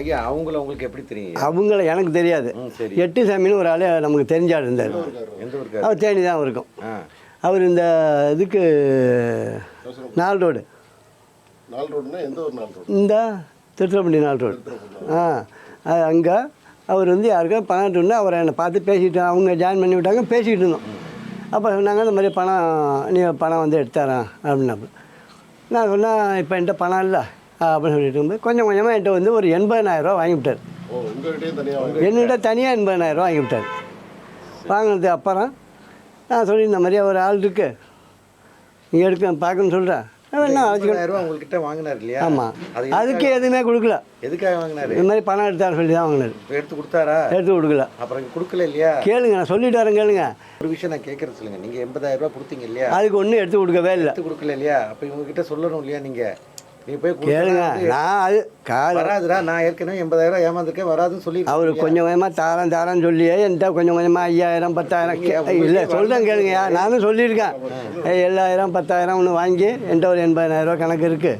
ஐயா அவங்கள உங்களுக்கு எப்படி தெரியும்? அவங்கள எனக்கு தெரியாது. எட்டு சாமின்னு ஒரு ஆள் நமக்கு தெரிஞ்ச ஆள் இருந்தார் அவர் தேனி தான் இருக்கும் அவர் இந்த இதுக்கு நாலு ரோடு. இந்த திருத்துறைப்பள்ளி நாலு ரோடு. ஆ. அங்கே அவர் வந்து யாருக்கோ பணம் இருந்தா அவரை என்னை பார்த்து பேசிட்டு அவங்க ஜாயின் பண்ணி விட்டாங்க பேசிக்கிட்டு இருந்தோம். அப்போ சொன்னாங்க இந்த மாதிரி பணம் நீ பணம் வந்து எடுத்துறேன் அப்படின்னாப்பு நான் சொன்னேன் இப்போ என்கிட்ட பணம் இல்லை. அப்படின்னு சொல்லிட்டு இருக்கும்போது கொஞ்சம் கொஞ்சமாக என்கிட்ட வந்து ஒரு எண்பதாயிரரூவா வாங்கி விட்டார். ஓ உங்ககிட்டயும் தனியாக வாங்க என்னிட்ட தனியாக எண்பதாயிரரூவா வாங்கி விட்டார். வாங்கினதுக்கு அப்புறம் நான் சொல்லி இந்த மாதிரி ஒரு ஆள் இருக்கு. நீங்கள் எடுக்க பார்க்கணும்னு சொல்கிறேன் என்ன ரூபாய் உங்ககிட்ட வாங்கினார் இல்லையா? ஆமாம் அது அதுக்கு எதுவுமே கொடுக்கல. எதுக்காக வாங்கினாரு? இந்த மாதிரி பணம் எடுத்தாரு சொல்லி தான் வாங்கினார். எடுத்து கொடுத்தாரா? எடுத்து கொடுக்கல. அப்புறம் கொடுக்கல இல்லையா? கேளுங்க நான் சொல்லிட்டு வரேன் கேளுங்க. ஒரு விஷயம் நான் கேட்கறது சொல்லுங்க. நீங்க எண்பதாயிரம் ரூபாய் கொடுத்தீங்க இல்லையா? அதுக்கு ஒன்றும் எடுத்து கொடுக்கவே இல்லை. எடுத்து கொடுக்கல இல்லையா? அப்ப இவங்க கிட்ட சொல்லணும் இல்லையா நீங்க? நீ போய் கொடுத்தா கேளுங்க. நான் அது கால வராதுடா. நான் ஏற்கனவே எண்பதாயிரம் ஏமாந்துருக்கேன். வராதுன்னு சொல்லி அவர் கொஞ்சம் கொஞ்சமாக தாரம் தாரம் சொல்லியே என்கிட்ட கொஞ்சம் கொஞ்சமாக ஐயாயிரம் பத்தாயிரம் இல்லை சொல்கிறேன் கேளுங்கய்யா நானும் சொல்லியிருக்கேன். ஏழாயிரம் பத்தாயிரம் ஒன்று வாங்கி என்கிட்ட ஒரு எண்பதாயிரம் ரூபா கணக்கு இருக்குது